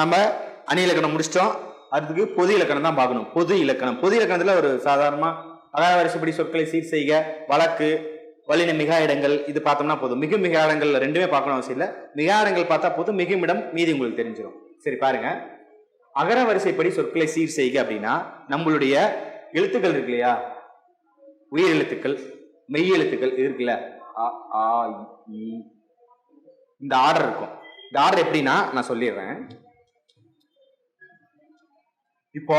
நம்ம அணி இலக்கணம் முடிச்சிட்டோம். அதுக்கு பொது இலக்கணம் தான் பார்க்கணும். பொது இலக்கணம். பொது இலக்கணத்துல ஒரு சாதாரணமா அகார வரிசைப்படி சொற்களை சீர் செய்க வழக்கு வலின மிகா இடங்கள் இது பார்த்தோம்னா போதும். மிகு மிகா இடங்கள் ரெண்டுமே பார்க்கணும் அவசியம் இல்லை. மிகா இடங்கள் பார்த்தா போதும். மிகுமிடம் மீதி உங்களுக்கு தெரிஞ்சிடும் சரி பாருங்க. அகர வரிசைப்படி சொற்களை சீர் செய்க அப்படின்னா நம்மளுடைய எழுத்துக்கள் இருக்கு இல்லையா? உயிர் எழுத்துக்கள் மெய் எழுத்துக்கள் இது இருக்குல்ல? ஆ இந்த ஆர்டர் இருக்கும். இந்த ஆர்டர் எப்படின்னா நான் சொல்லிடுறேன். இப்போ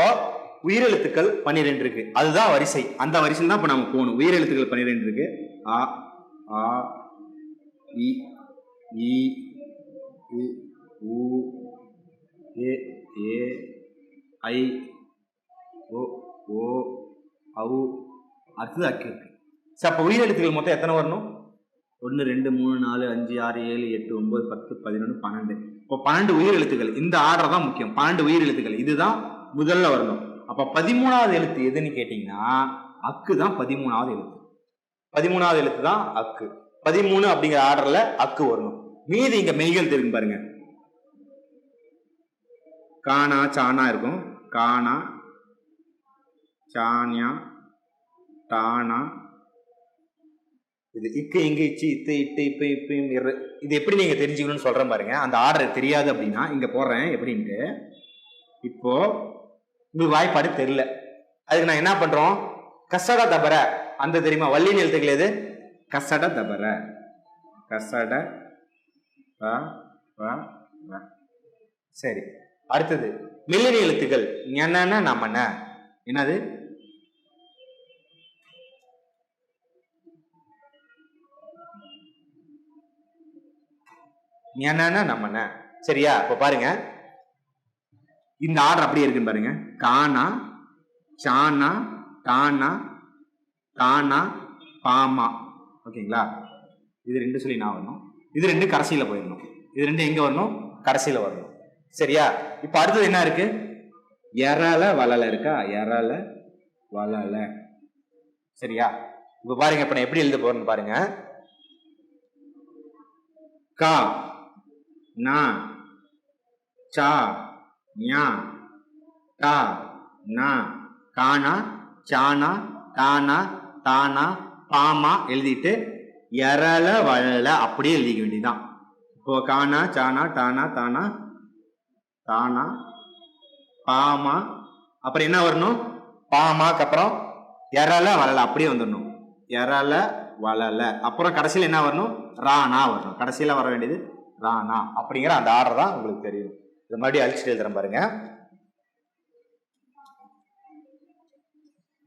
உயிரெழுத்துக்கள் பன்னிரெண்டு இருக்கு. அதுதான் வரிசை. அந்த வரிசையில் தான் இப்போ நம்ம போகணும். உயிரெழுத்துக்கள் பன்னிரெண்டு இருக்கு. ஆ ஆ இ ஈ உ ஏ ஏ ஐ ஓ ஓ அவு அடுத்தது அக்கு இருக்கு. சரி அப்போ உயிரெழுத்துக்கள் மொத்தம் எத்தனை வரணும்? ஒன்று ரெண்டு மூணு நாலு அஞ்சு ஆறு ஏழு எட்டு ஒன்பது பத்து பதினொன்று பன்னெண்டு. இப்போ பன்னெண்டு உயிரெழுத்துக்கள். இந்த ஆர்டர் தான் முக்கியம். பன்னெண்டு உயிரெழுத்துக்கள். இதுதான் முதல்ல வரணும். அப்போ பதிமூணாவது எழுத்து எதுன்னு கேட்டிங்கன்னா அக்கு தான் பதிமூணாவது எழுத்து. பதிமூணாவது எழுத்து தான் அக்கு. பதிமூணு அப்படிங்கிற ஆர்டர்ல அக்கு வரணும். மீதி இங்க மெய்கள் தெரியும் பாருங்க. காணா சானா இருக்கும். காணா சானியா டானா இது இக்கு இங்கு இச்சு இத்து இட்டு இப்ப இப்ப இரு. இது எப்படி நீங்க தெரிஞ்சுக்கணும்னு சொல்றேன் பாருங்க. அந்த ஆர்டர் தெரியாது அப்படின்னா இங்க போடுறேன் எப்படின்ட்டு. இப்போ உங்களுக்கு வாய்ப்பாடு தெரியல. அதுக்கு நான் என்ன பண்றோம்? கசட தபர. அந்த தெரியுமா? வள்ளியின் எழுத்துக்கள் எது கசட தபர. கசட சரி. அடுத்தது. மில்லினி எழுத்துக்கள் என்னன்னா நம்மன என்னது? என்னன்னா நம்மன சரியா? இப்போ பாருங்க. இந்த ஆர்டர் அப்படியே இருக்குன்னு பாருங்க. கானா சானா தானா தானா பாமா. ஓகேங்களா? இது ரெண்டு சொல்லி நான் வரணும். இது ரெண்டு கடைசியில் போயிடணும். இது ரெண்டு எங்கே வரணும்? கடைசியில் வரணும். சரியா? இப்போ அடுத்தது என்ன இருக்கு? எறால வளல இருக்கா? எறால வளல. சரியா? இப்போ பாருங்க இப்போ நான் எப்படி எழுத போறேன்னு பாருங்க. கா நா சா ஞா டா நா கானா சானா தானா தானா பாமா எழுதிட்டு எரல வளல அப்படியே எழுதிக்க வேண்டியதுதான். இப்போ கானா சானா டானா தானா தானா பாமா அப்புறம் என்ன வரணும்? பாமாக்கு அப்புறம் எரல வளல அப்படியே வந்துடணும். எரல வளல அப்புறம் கடைசியில் என்ன வரணும்? ராணா வரணும். கடைசியில் வர வேண்டியது ராணா அப்படிங்கிற அந்த ஆர்டர் தான் உங்களுக்கு தெரியும். இது மறுபடியும் அழிச்சிட்டு எழுதுறேன் பாருங்க.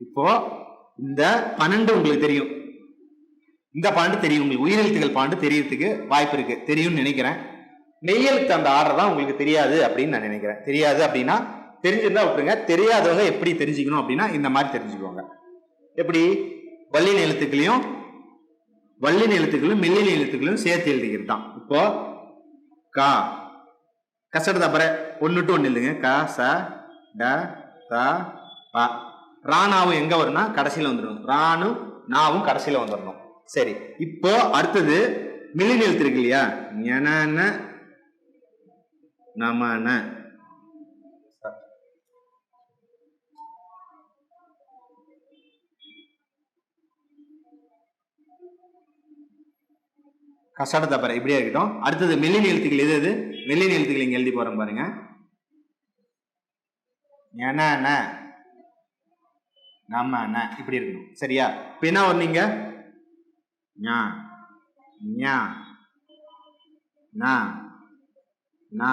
இப்போ இந்த பன்னெண்டு உங்களுக்கு தெரியும். இந்த பாண்டு தெரியும். உங்களுக்கு உயிரெழுத்துக்கள் பாண்டு தெரியறதுக்கு வாய்ப்பு இருக்கு. தெரியும்னு நினைக்கிறேன். மெய்யெழுத்து அந்த ஆர்டர் தான் உங்களுக்கு தெரியாது அப்படின்னு நான் நினைக்கிறேன். தெரியாது அப்படின்னா தெரிஞ்சிருந்தா விட்டுருங்க. தெரியாதவங்க எப்படி தெரிஞ்சுக்கணும் அப்படின்னா இந்த மாதிரி தெரிஞ்சுக்குவாங்க எப்படி? வள்ளி எழுத்துக்களையும் வள்ளி எழுத்துக்களும் மெல்லின எழுத்துக்களையும் சேர்த்து எழுதிக்கிறது தான் இப்போ கா கசட தப்பற ஒன்று டு ஒன்று இல்லைங்க. க ச ட த ப. ராணாவும் எங்கே வரும்னா கடைசியில் வந்துடும் ராணும் நாவும் கடைசியில் வந்துடணும். சரி. இப்போ அடுத்தது மில்லின் இருக்கு இல்லையா? ஞன நமன கஷ்டத்தை பாரு இப்படியே இருக்கட்டும். அடுத்தது மெல்லின் எழுத்துக்கள் எது எது? மெல்லின் எழுத்துக்கள் இங்க எழுதி போறோம் பாருங்க. ஞன நம்ம என்ன இப்படி இருக்கணும். சரியா? இப்போ என்ன வந்தீங்க ஞா. ஞா. நா. நா.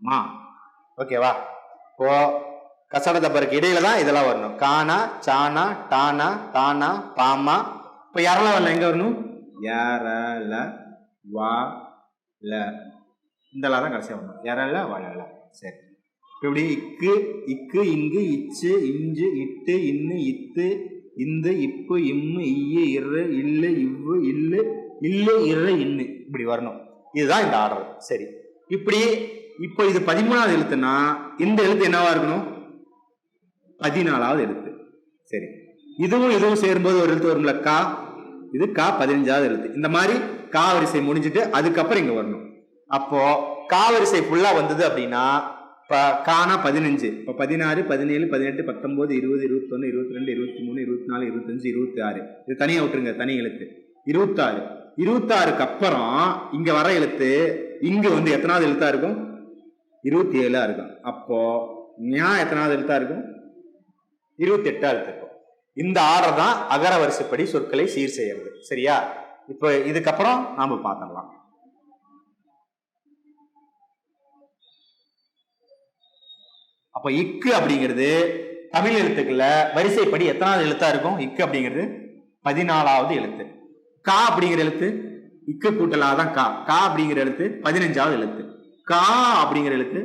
மா. ஓகேவா இப்போ கசாட தப்பருக்கு இடையில தான் இதெல்லாம் வரணும். கானா சானா டானா தானா பாமா. இப்போ யாரெல்லாம் வரல எங்க வரணும்? யாரல வா ல இந்த லா தான் கடைசியாக வரணும். யாரல வளல சரி. இப்படி இக்கு இக்கு இங்கு இச்சு இஞ்சு இட்டு இன்னு இத்து இந்த இப்பு இம்மு இய்யு இரு இல்லு இவ்வு இல்லு இல்லு இரு இன்னு. இப்படி வரணும். இதுதான் இந்த ஆர்டர். சரி. இப்படி இப்போ இது பதிமூணாவது எழுத்துனா இந்த எழுத்து என்னவா இருக்கணும்? பதினாலாவது எழுத்து. சரி. இதுவும் இதுவும் சேரும்போது ஒரு எழுத்து வரும்ல கா? இது கா பதினஞ்சாவது எழுத்து. இந்த மாதிரி கா வரிசை முடிஞ்சிட்டு அதுக்கப்புறம் இங்க வரணும். அப்போ கா வரிசை ஃபுல்லா வந்தது அப்படின்னா இப்ப கானா பதினஞ்சு. இப்போ பதினாறு பதினேழு பதினெட்டு பத்தொன்பது இருபது இருபத்தொன்னு இருபத்தி ரெண்டு இருபத்தி மூணு இருபத்தி நாலு இருபத்தஞ்சு இருபத்தி ஆறு இது தனியா விட்டுருங்க தனி எழுத்து. இருபத்தாறு. இருபத்தாறுக்கு அப்புறம் இங்க வர எழுத்து இங்க வந்து எத்தனாவது எழுத்தா இருக்கும்? இருபத்தி ஏழா இருக்கும். அப்போ ஞா எத்தனாவது எழுத்தா இருக்கும்? இருபத்தி எட்டாவது எழுத்து இந்த ஆர்டர் தான் அகர வரிசைப்படி சொற்களை சீர் செய்யறது. சரியா? இப்போ இதுக்கப்புறம் நாம பார்த்துடலாம். அப்ப இக்கு அப்படிங்கிறது தமிழ் எழுத்துக்கள்ல வரிசைப்படி எத்தனாவது எழுத்தா இருக்கும்? இக்கு அப்படிங்கிறது பதினாலாவது எழுத்து. கா அப்படிங்கிற எழுத்து இக்கு கூட்டலா தான் கா. கா அப்படிங்கிற எழுத்து பதினஞ்சாவது எழுத்து. கா அப்படிங்கிற எழுத்து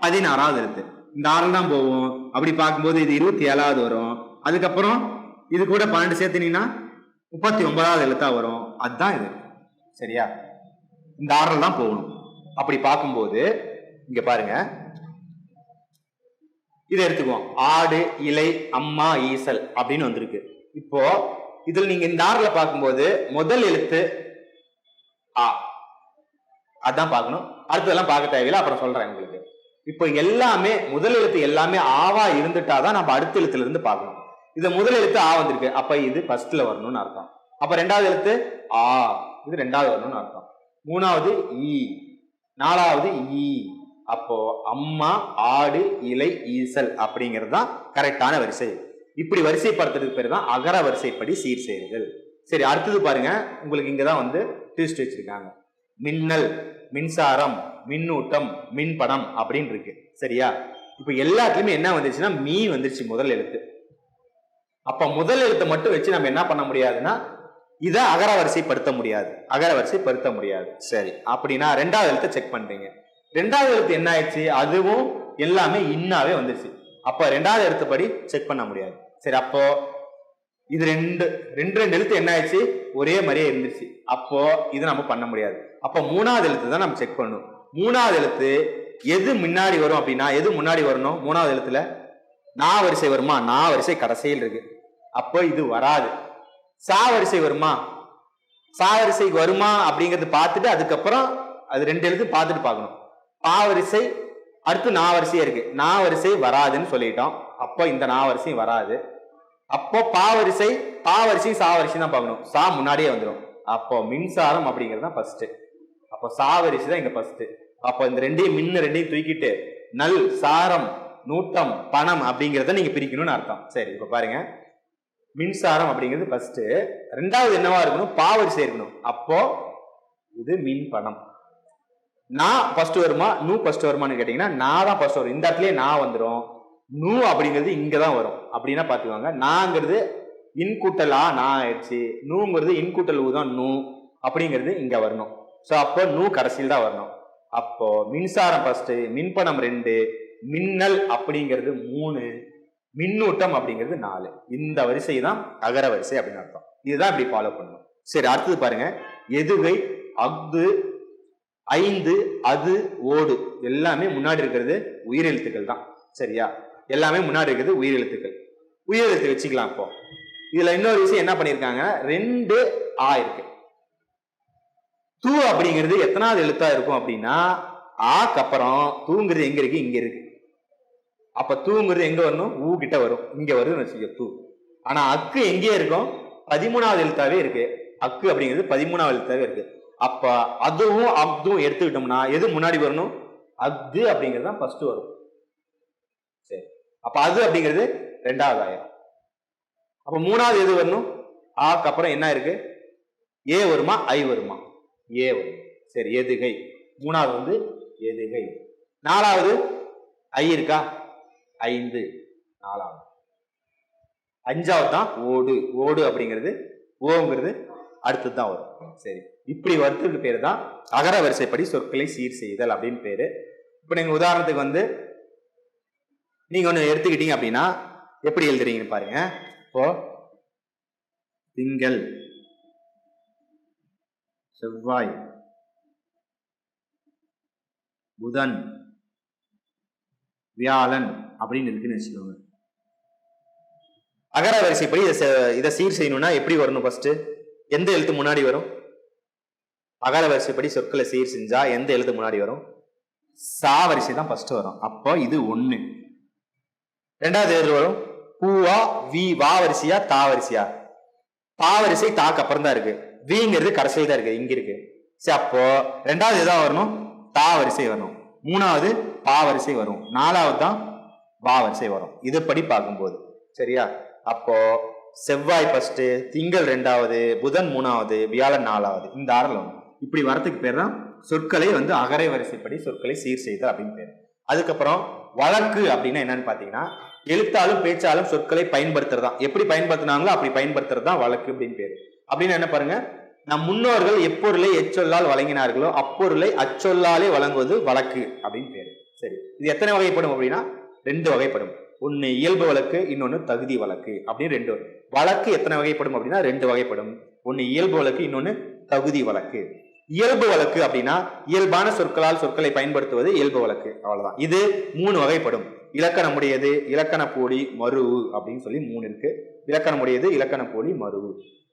பதினாறாவது எழுத்து. இந்த ஆறில் தான் போவோம். அப்படி பார்க்கும்போது இது இருபத்தி ஏழாவது வரும். அதுக்கப்புறம் இது கூட பன்னெண்டு சேர்த்துனீங்கன்னா முப்பத்தி ஒன்பதாவது எழுத்தா வரும். அதுதான் இது. சரியா? இந்த ஆறில் தான் போகணும். அப்படி பார்க்கும்போது இங்க பாருங்க. இதை எடுத்துக்குவோம். ஆடு இலை அம்மா ஈசல் அப்படின்னு வந்திருக்கு. இப்போ இதில் நீங்க இந்த ஆறுல பார்க்கும்போது முதல் எழுத்து ஆ. அதான் பார்க்கணும். அடுத்ததெல்லாம் பார்க்க தேவையில்லை. அப்புறம் சொல்றேன் உங்களுக்கு. இப்போ எல்லாமே முதல் எழுத்து எல்லாமே ஆவா இருந்துட்டாதான் நம்ம அடுத்த எழுத்துல இருந்து பார்க்கணும். இது முதல் எழுத்து ஆ வந்திருக்கு. அப்ப இது ஃபர்ஸ்ட்ல வரணும்னு அர்த்தம். அப்ப ரெண்டாவது எழுத்து ஆ. இது ரெண்டாவது வரணும்னு அர்த்தம். மூணாவது ஈ. நாலாவது ஈ. அப்போ அம்மா ஆடு இலை ஈசல் அப்படிங்கிறது தான் கரெக்டான வரிசை. இப்படி வரிசைப்படுத்துறதுக்கு பேர் தான் அகர வரிசைப்படி சீர் செய்யுதல் சரி அடுத்தது பாருங்க. உங்களுக்கு இங்க தான் வந்து ட்விஸ்ட் வச்சிருக்காங்க. மின்னல் மின்சாரம் மின்னூட்டம் மின்படம் அப்படின்னு இருக்கு சரியா? இப்போ எல்லாத்துலயுமே என்ன வந்துச்சுன்னா மீ வந்துருச்சு முதல் எழுத்து. அப்ப முதல் எழுத்தை மட்டும் வச்சு நம்ம என்ன பண்ண முடியாதுன்னா இதை அகரவரிசைப்படுத்த முடியாது. அகரவரிசைப்படுத்த முடியாது. சரி அப்படின்னா ரெண்டாவது எழுத்தை செக் பண்றீங்க. ரெண்டாவது எழுத்து என்ன ஆயிடுச்சு? அதுவும் எல்லாமே இன்னாவே வந்துருச்சு. அப்ப ரெண்டாவது எழுத்து படி செக் பண்ண முடியாது. சரி அப்போ இது ரெண்டு ரெண்டு ரெண்டு எழுத்து என்ன ஆயிடுச்சு? ஒரே மாதிரியே இருந்துச்சு. அப்போ இது நம்ம பண்ண முடியாது. அப்போ மூணாவது எழுத்து தான் நம்ம செக் பண்ணணும் மூணாவது எழுத்து எது முன்னாடி வரும் அப்படின்னா எது முன்னாடி வரணும்? மூணாவது எழுத்துல நா வரிசை வருமா? நா வரிசை கடைசியில் இருக்கு. அப்போ இது வராது. சா வரிசை வருமா? சா வரிசை வருமா? அப்படிங்கிறது பார்த்துட்டு அதுக்கப்புறம் அது ரெண்டு எழுத்து பார்த்துட்டு பார்க்கணும். பா வரிசை அடுத்து நா வரிசையே இருக்கு. நா வரிசை வராதுன்னு சொல்லிட்டோம். அப்போ இந்த நா வரிசையும் வராது. அப்போ பா வரிசை பா வரிசையும் சா வரிசையும் தான் பார்க்கணும். சா முன்னாடியே வந்துடும் அப்போ மின்சாரம் அப்படிங்கிறது தான் ஃபர்ஸ்ட் அப்போ சா வரிசை தான் இங்க ஃபர்ஸ்ட் அப்போ இந்த ரெண்டையும் மின்னு ரெண்டையும் தூக்கிட்டு நல் சாரம் நூட்டம் பணம் அப்படிங்கிறத நீங்க பிரிக்கணும்னு அர்த்தம். சரி இப்ப பாருங்க. மின்சாரம் அப்படிங்கிறது ஃபர்ஸ்ட் ரெண்டாவது என்னவா இருக்கணும்? பா சேர்க்கணும் இருக்கணும். அப்போ இது மின் பணம். நான் ஃபர்ஸ்ட் வருமா? நூ ஃபர்ஸ்ட் வருமான்னு கேட்டீங்கன்னா நான் தான் ஃபர்ஸ்ட் வரும். இந்த இடத்துலயே நான் வந்துடும் நூ அப்படிங்கிறது இங்க தான் வரும். அப்படின்னா பாத்துக்கோங்க நாங்கிறது இன்கூட்டல் ஆ நான் ஆயிடுச்சு. நூங்கிறது இன்கூட்டல் ஊ தான் நூ அப்படிங்கிறது இங்க வரணும். ஸோ அப்போ நூ கடைசியில் தான் வரணும். அப்போ மின்சாரம் ஃபர்ஸ்ட் மின்பணம் ரெண்டு மின்னல் அப்படிங்கிறது மூணு மின்னூட்டம் அப்படிங்கிறது நாலு. இந்த வரிசை தான் அகர வரிசை அப்படின்னு அர்த்தம். இதுதான் இப்படி ஃபாலோ பண்ணணும். சரி அடுத்தது பாருங்க. எதுகை அஃது ஐந்து அது ஓடு. எல்லாமே முன்னாடி இருக்கிறது உயிரெழுத்துக்கள் தான். சரியா? எல்லாமே முன்னாடி இருக்கிறது உயிரெழுத்துக்கள். உயிரெழுத்து வச்சுக்கலாம் இப்போ. இதுல இன்னொரு விஷயம் என்ன பண்ணிருக்காங்க ரெண்டு ஆ இருக்கு. தூ அப்படிங்கிறது எத்தனாவது எழுத்தா இருக்கும் அப்படின்னா ஆக்கு அப்புறம் தூங்கிறது எங்க இருக்கு? இங்க இருக்கு. அப்ப தூங்கிறது எங்க வரணும்? ஊ கிட்ட வரும். இங்க வருதுன்னு வச்சுக்க தூ. ஆனா அக்கு எங்கேயே இருக்கும்? பதிமூணாவது எழுத்தாவே இருக்கு. அக்கு அப்படிங்கிறது பதிமூணாவது எழுத்தாவே இருக்கு. அப்ப அதுவும் அப்தும் எடுத்துக்கிட்டோம்னா எது முன்னாடி வரணும்? அக்து அப்படிங்கிறது தான் ஃபர்ஸ்ட் வரும். சரி. அப்ப அது அப்படிங்கிறது ரெண்டாவது ஆயிரம். அப்ப மூணாவது எது வரணும்? ஆக்கு அப்புறம் என்ன இருக்கு? ஏ வருமா? ஐ வருமா? ஏ வரும் சரி எதுகை. மூணாவது வந்து எதுகை. நாலாவது ஐ இருக்கா? ஐந்து. நாலாவது. அஞ்சாவது தான் ஓடு. ஓடு அப்படிங்கிறது ஓங்கிறது அடுத்தது தான் வரும். சரி இப்படி வரத்துக்கு பேர் தான் அகர வரிசைப்படி சொற்களை சீர் செய்தல் அப்படின்னு பேர். இப்போ நீங்கள் உதாரணத்துக்கு வந்து நீங்கள் ஒன்று எடுத்துக்கிட்டீங்க அப்படின்னா எப்படி எழுதுறீங்கன்னு பாருங்க. இப்போ திங்கள். செவ்வாய் புதன் வியாழன் அப்படின்னு இருக்குன்னு வச்சுக்கோங்க. அகர வரிசைப்படி இதை இதை சீர் செய்யணும்னா எப்படி வரணும் ஃபர்ஸ்ட் எந்த எழுத்து முன்னாடி வரும்? அகர வரிசைப்படி சொற்களை சீர் செஞ்சா எந்த எழுத்து முன்னாடி வரும்? சா வரிசை தான் ஃபர்ஸ்ட் வரும். அப்போ இது ஒண்ணு. ரெண்டாவது எழுத்து வரும்? பூவா வி வா வரிசையா தா வரிசையா? பா வரிசை தாக்கு அப்புறம் தான் இருக்கு. விங்கிறது கடைசியில் தான் இருக்கு இங்க இருக்கு. சரி அப்போ ரெண்டாவது எதாவது வரணும்? தா வரிசை வரணும். மூணாவது பா வரிசை வரும். நாலாவது தான் வா வரிசை வரும். இதுபடி பார்க்கும்போது. சரியா? அப்போ செவ்வாய் ஃபர்ஸ்ட் திங்கள் ரெண்டாவது புதன் மூணாவது வியாழன் நாலாவது. இந்த ஆறில் இப்படி வரத்துக்கு பேர் தான் சொற்களை வந்து அகரை வரிசைப்படி சொற்களை சீர் செய்தல் அப்படின்னு பேர். அதுக்கப்புறம் வழக்கு அப்படின்னா என்னன்னு பார்த்தீங்கன்னா எழுத்தாலும் பேச்சாலும் சொற்களை பயன்படுத்துறது தான் எப்படி பயன்படுத்தினாங்களோ அப்படி பயன்படுத்துறது தான் வழக்கு அப்படின்னு பேர். அப்படின்னு என்ன பாருங்க? நம் முன்னோர்கள் எப்பொருளை எச்சொல்லால் வழங்கினார்களோ அப்பொருளை அச்சொல்லாலே வழங்குவது வழக்கு அப்படின்னு பேர். சரி இது எத்தனை வகைப்படும் அப்படின்னா ரெண்டு வகைப்படும். ஒன்று இயல்பு வழக்கு இன்னொன்று தகுதி வழக்கு அப்படின்னு ரெண்டு வழக்கு எத்தனை வகைப்படும் அப்படின்னா ரெண்டு வகைப்படும். ஒன்று இயல்பு வழக்கு இன்னொன்று தகுதி வழக்கு. இயல்பு வழக்கு அப்படின்னா இயல்பான சொற்களால் சொற்களை பயன்படுத்துவது இயல்பு வழக்கு. அவ்வளவுதான். இது மூணு வகைப்படும். இலக்கணமுடையது இலக்கண போலி மருவு அப்படின்னு சொல்லி மூணு இருக்கு. இலக்கணமுடையது இலக்கண போலி மருவு.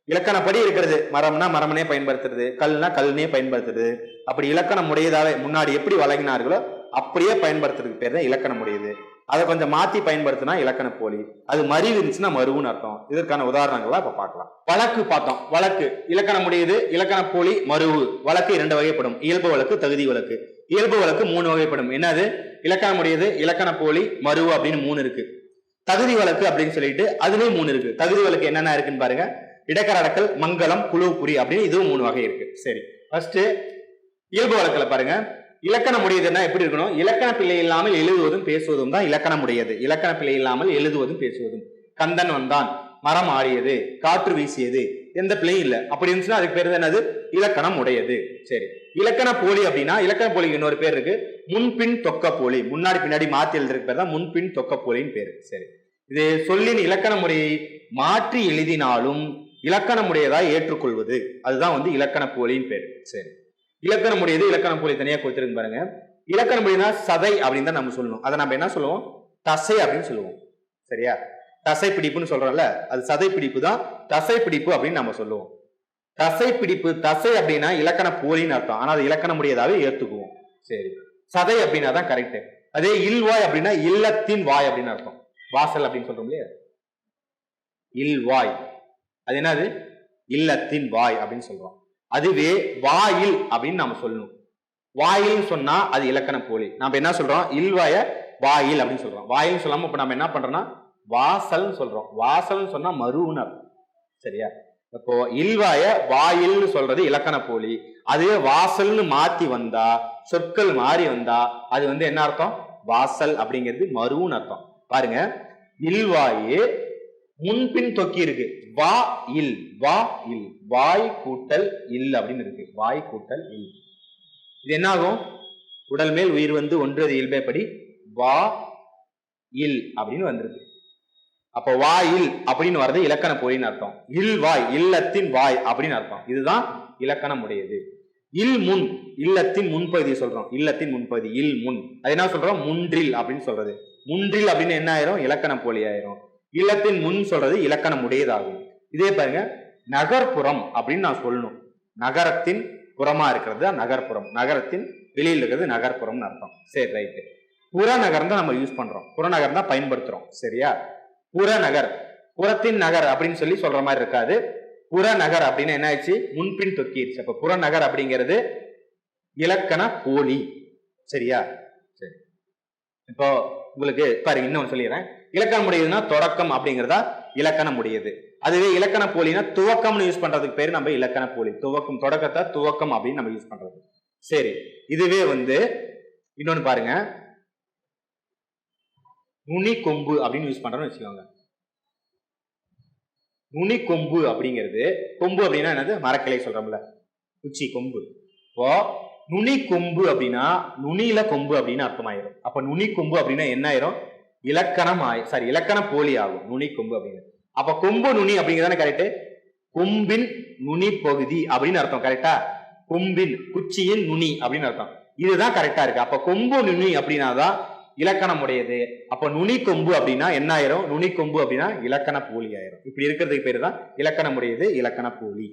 இலக்கணப்படி இருக்கிறது. மரம்னா மரம்னே பயன்படுத்துறது. கல்னா கல்னே பயன்படுத்துறது. அப்படி இலக்கணம் உடையதாவே முன்னாடி எப்படி வழங்கினார்களோ அப்படியே பயன்படுத்துறதுக்கு பேர் தான் இலக்கணம் உடையது அதை கொஞ்சம் மாத்தி பயன்படுத்தினா இலக்கண போலி. அது மறிவு இருந்துச்சுன்னா மருவுன்னு அர்த்தம். இதற்கான உதாரணங்களா இப்ப பார்க்கலாம். வழக்கு பார்த்தோம். வழக்கு. இலக்கணம் உடையது இலக்கண போலி மருவு வழக்கு இரண்டு வகைப்படும். இயல்பு வழக்கு தகுதி வழக்கு. இயல்பு வழக்கு மூணு வகைப்படும். என்னது? இலக்கணம் உடையது இலக்கண போலி மருவு அப்படின்னு மூணு இருக்கு. தகுதி வழக்கு அப்படின்னு சொல்லிட்டு அதுலயும் மூணு இருக்கு. தகுதி வழக்கு என்னென்ன இருக்குன்னு பாருங்க. இடக்கர அடக்கல் மங்களம் குழு குறி அப்படின்னு இதுவும் மூணு வகை இருக்கு. சரி. ஃபர்ஸ்ட் இயல்பு வழக்கில் பாருங்க. இலக்கணம் உடையதுன்னா எப்படி இருக்கணும்? இலக்கண பிழை இல்லாமல் எழுதுவதும் பேசுவதும் தான் இலக்கணம் உடையது இலக்கண பிழை இல்லாமல் எழுதுவதும் பேசுவதும். கந்தன் வந்தான். மரம் ஆடியது. காற்று வீசியது. எந்த பிள்ளையும் இல்லை. அப்படி இருந்துச்சுன்னா அதுக்கு பேர் என்னது? இலக்கணம் உடையது சரி. இலக்கண போலி அப்படின்னா இலக்கண போலிக்கு இன்னொரு பேர் இருக்கு. முன்பின் தொக்க போலி. முன்னாடி பின்னாடி மாத்தி எழுதுறதுக்கு பேர் தான் முன்பின் தொக்க போலின்னு பேர். சரி. இது சொல்லின் இலக்கண முறையை மாற்றி எழுதினாலும் இலக்கணமுடையதாய் ஏற்றுக்கொள்வது. அதுதான் வந்து இலக்கண போலின்னு பேரு. சரி. இலக்கணமுடையது இலக்கண போலி தனியா கொடுத்துருக்கு பாருங்க. இலக்கணம் அப்படின்னா சதை அப்படின்னு தான் நம்ம சொல்லணும். அதை நம்ம என்ன சொல்லுவோம்? தசை அப்படின்னு சொல்லுவோம். சரியா? தசை பிடிப்புன்னு சொல்றோம்ல அது சதை பிடிப்பு தான் தசை பிடிப்பு அப்படின்னு நம்ம சொல்லுவோம். தசை பிடிப்பு தசை அப்படின்னா இலக்கண போலின்னு அர்த்தம். ஆனா அது இலக்கணமுடையதாவே ஏத்துக்குவோம். சரி. சதை அப்படின்னா தான் கரெக்ட் அதே இல்வாய் அப்படின்னா இல்லத்தின் வாய் அப்படின்னு அர்த்தம். வாசல் அப்படின்னு சொல்றோம் இல்லையா? இல்வாய். அது என்னது? இல்லத்தின் வாய் அப்படின்னு சொல்றோம். அதுவே வாயில் அப்படின்னு நாம சொல்லணும். வாயில்னு சொன்னா அது இலக்கண போலி. நாம என்ன சொல்றோம்? இல்வாய வாயில் அப்படின்னு சொல்றோம். வாயில்னு சொல்லாம இப்ப நம்ம என்ன பண்றோம்னா வாசல்னு சொல்றோம். வாசல்னு சொன்னா மருவுன்னு அர்த்தம் சரியா? இப்போ இல்வாய வாயில்னு சொல்றது இலக்கண போலி. அதுவே வாசல்னு மாத்தி வந்தா சொற்கள் மாறி வந்தா அது வந்து என்ன அர்த்தம்? வாசல் அப்படிங்கிறது மருவுன்னு அர்த்தம் பாருங்க. இல்வாயே முன்பின் தொக்கி இருக்கு. வா இல் வா இல் வாய் கூட்டல் இல் அப்படின்னு இருக்கு. வாய் கூட்டல் இல். இது என்னாகும்? உடல் மேல் உயிர் வந்து ஒன்றது இயல்பேப்படி வா இல் அப்படின்னு வந்திருக்கு. அப்ப வா இல் அப்படின்னு வர்றது இலக்கண பொறின்னு அர்த்தம். இல் வாய் இல்லத்தின் வாய் அப்படின்னு அர்த்தம். இதுதான் இலக்கணம் உடையது. இல் முன் இல்லத்தின் முன்பகுதி சொல்றோம். இல்லத்தின் முன்பகுதி இல் முன். அது என்ன சொல்றோம்? முன்றில் அப்படின்னு சொல்றது. முன்றில் அப்படின்னு என்ன ஆயிரும்? இலக்கண போலி ஆயிரும். இல்லத்தின் முன் சொல்றது இலக்கணம் உடையதாகும். இதே பாருங்க நகர்ப்புறம் அப்படின்னு நான் சொல்லணும். நகரத்தின் புறமா இருக்கிறது தான் நகர்ப்புறம். நகரத்தின் வெளியில் இருக்கிறது நகர்ப்புறம்னு அர்த்தம். சரி ரைட்டு புறநகரம் தான் நம்ம யூஸ் பண்றோம். புறநகரம் தான் பயன்படுத்துறோம். சரியா? புறநகர். புறத்தின் நகர் அப்படின்னு சொல்லி சொல்ற மாதிரி இருக்காது. புறநகர் அப்படின்னு என்ன ஆயிடுச்சு? முன்பின் தொக்கிடுச்சு அப்ப புறநகர் அப்படிங்கிறது இலக்கண போலி. சரியா? சரி. இப்போ உங்களுக்கு பாருங்க இன்னொன்று சொல்லிடுறேன். இலக்கணம் உடையதுன்னா தொடக்கம் அப்படிங்கிறதா இலக்கணம் உடையது. அதுவே இலக்கண போலினா துவக்கம்னு யூஸ் பண்றதுக்கு பேர் நம்ம இலக்கண போலி. துவக்கம் தொடக்கத்தை துவக்கம் அப்படின்னு நம்ம யூஸ் பண்றது. சரி இதுவே வந்து இன்னொன்னு பாருங்க. நுனி கொம்பு அப்படின்னு யூஸ் பண்றோம்னு வச்சுக்கோங்க. நுனி கொம்பு அப்படிங்கிறது கொம்பு அப்படின்னா என்னது? மரக்கிளை சொல்றோம்ல. உச்சி கொம்பு. இப்போ நுனி கொம்பு அப்படின்னா நுனியில கொம்பு அப்படின்னு அர்த்தமாயிரும். அப்ப நுனி கொம்பு அப்படின்னா என்ன ஆயிரும்? இலக்கணம் ஆய் சாரி இலக்கண போலி ஆகும் நுனி கொம்பு அப்படின்னு. அப்ப கொம்பு நுனி அப்படிங்கிறதான கரெக்ட் கொம்பின் நுனி பகுதி அப்படின்னு அர்த்தம் கரெக்டா கொம்பின் குச்சியின் நுனி அப்படின்னு அர்த்தம். இதுதான் கரெக்டா இருக்கு. அப்ப கொம்பு நுனி அப்படின்னா தான் இலக்கணம் உடையது அப்ப நுனி கொம்பு அப்படின்னா என்ன ஆயிரும்? நுனி கொம்பு அப்படின்னா இலக்கண போலி ஆயிரும். இப்படி இருக்கிறதுக்கு பேர் தான் இலக்கணம் உடையது இலக்கண போலி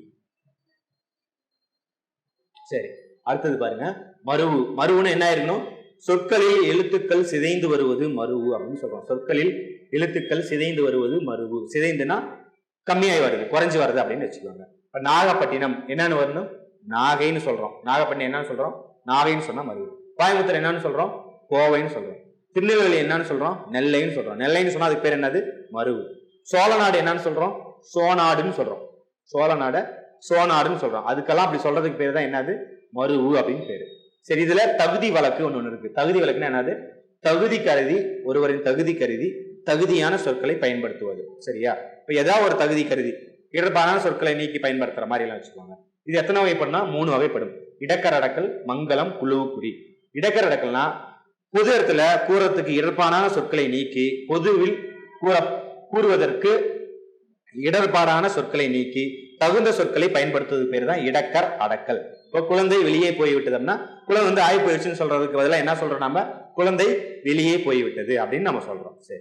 சரி அடுத்தது பாருங்க. மருவு. மருவுன்னு என்ன இருக்கணும் சொற்களில் எழுத்துக்கள் சிதைந்து வருவது மருவு அப்படின்னு சொல்றோம். சொற்களில் எழுத்துக்கள் சிதைந்து வருவது மருவு சிதைந்துனா கம்மியாகி வருது குறைஞ்சி வருது அப்படின்னு வச்சுக்கோங்க. இப்போ நாகப்பட்டினம் என்னன்னு வரணும்? நாகைன்னு சொல்றோம். நாகப்பட்டினம் என்னன்னு சொல்றோம்? நாகைன்னு சொன்னா மருவு கோயம்புத்தூர் என்னன்னு சொல்றோம்? கோவைன்னு சொல்றோம். திருநெல்வேலி என்னன்னு சொல்றோம்? நெல்லைன்னு சொல்றோம். நெல்லைன்னு சொன்னா அதுக்கு பேர் என்னது? மருவு சோழநாடு என்னன்னு சொல்றோம்? சோநாடுன்னு சொல்றோம். சோழநாட சோநாடுன்னு சொல்றோம். அதுக்கெல்லாம் அப்படி சொல்றதுக்கு பேர் தான் என்னது? மருவு அப்படின்னு பேரு. சரி இதுல தகுதி வழக்கு ஒன்று ஒன்று இருக்கு. தகுதி வழக்குன்னா என்னது? தகுதி கருதி ஒருவரின் தகுதி கருதி தகுதியான சொற்களை பயன்படுத்துவது. சரியா? இப்போ ஏதாவது ஒரு தகுதி கருதி இடர்பாடான சொற்களை நீக்கி பயன்படுத்துற மாதிரி எல்லாம் வச்சுக்கோங்க. இது எத்தனை வகைப்படும்னா மூணு வகைப்படும். இடக்கரடக்கல் மங்களம் குழுவுக்குடி இடக்கரடக்கல்னா பொது இடத்துல கூறத்துக்கு இடர்பாடான சொற்களை நீக்கி பொதுவில் கூற கூறுவதற்கு இடர்பாடான சொற்களை நீக்கி தகுந்த சொற்களை பயன்படுத்துவது பேர் தான் இடக்கர் அடக்கல். இப்போ குழந்தை வெளியே போய் விட்டதுன்னா குழந்தை வந்து ஆய் போயிடுச்சுன்னு சொல்றதுக்கு பதிலாக என்ன சொல்றோம் நம்ம குழந்தை வெளியே போய்விட்டது அப்படின்னு நம்ம சொல்றோம். சரி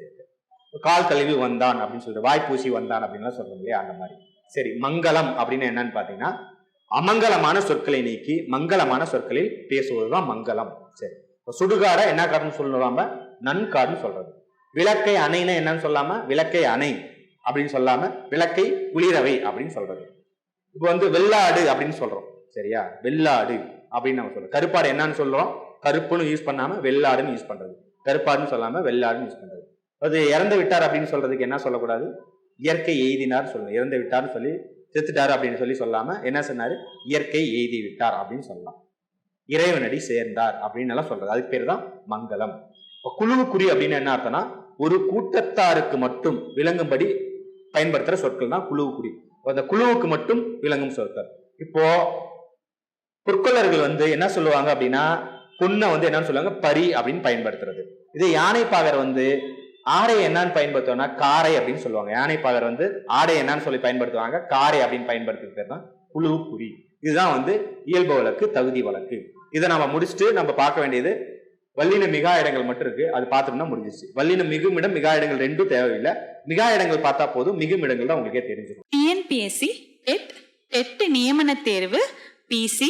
கால் கழுவி வந்தான் அப்படின்னு சொல்லிட்டு வாய்ப்பூசி வந்தான் அப்படின்லாம் சொல்றோம் இல்லையா? அந்த மாதிரி. சரி மங்களம் அப்படின்னு என்னன்னு பாத்தீங்கன்னா அமங்கலமான சொற்களை நீக்கி மங்களமான சொற்களில் பேசுவதுதான் மங்களம். சரி. இப்ப சுடுகாட என்ன காரணம் சொல்லலாம? நன்காடுன்னு சொல்றது. விளக்கை அணைனா என்னன்னு சொல்லாம? விளக்கை அணை அப்படின்னு சொல்லாம விளக்கை குளிரவை அப்படின்னு சொல்றது. இப்போ வந்து வெள்ளாடு அப்படின்னு சொல்றோம். சரியா? வெள்ளாடு அப்படின்னு நம்ம சொல்றோம். கருப்பாடு என்னன்னு சொல்றோம்? கருப்புன்னு யூஸ் பண்ணாம வெள்ளாடுன்னு யூஸ் பண்றது. கருப்பாடுன்னு சொல்லாம வெள்ளாடுன்னு யூஸ் பண்றது. அது இறந்து விட்டார் அப்படின்னு சொல்றதுக்கு என்ன சொல்லக்கூடாது? இயற்கை எய்தினார் சொல்லணும். இறந்து விட்டார்னு சொல்லி செத்துட்டார் அப்படின்னு சொல்லி சொல்லாம என்ன சொன்னாரு? இயற்கை எய்தி விட்டார் அப்படின்னு சொல்லலாம். இறைவனடி சேர்ந்தார் அப்படின்னு எல்லாம் சொல்றது. அதுக்கு பேர் தான் மங்களம். இப்போ குழுவுக்குறி அப்படின்னு என்ன அர்த்தம்னா ஒரு கூட்டத்தாருக்கு மட்டும் விளங்கும்படி பயன்படுத்துற சொற்கள் தான் குழுவுக்குறி. அந்த குழுவுக்கு மட்டும் விளங்கும் சொற்கள். இப்போ பொற்கொள்ளர்கள் வந்து என்ன சொல்லுவாங்க அப்படின்னா பொண்ணை வந்து என்னன்னு சொல்லுவாங்க? பரி அப்படின்னு பயன்படுத்துறது. இதே யானைப்பாகர் வந்து ஆடை என்னன்னு பயன்படுத்துவோம்னா காரை அப்படின்னு சொல்லுவாங்க. யானைப்பாகர் வந்து ஆடை என்னன்னு சொல்லி பயன்படுத்துவாங்க. காரை அப்படின்னு பயன்படுத்துறது பேர் தான் குழு குறி இதுதான் வந்து இயல்பு வழக்கு தகுதி வழக்கு. இதை நம்ம முடிச்சுட்டு நம்ம பார்க்க வேண்டியது வல்லின மிகா இடங்கள் மட்டும் இருக்கு. அது பார்த்தோம்னா முடிஞ்சிச்சு வல்லின மிகும் இடம் மிகா இடங்கள் ரெண்டும் தேவையில்லை. மிகா இடங்கள் பார்த்தா போதும். மிகும் இடங்கள் தான் உங்களுக்கே தெரிஞ்சிடும் டிஎன்பிஎஸ்சி டெட் டெட் நியமன தேர்வு PC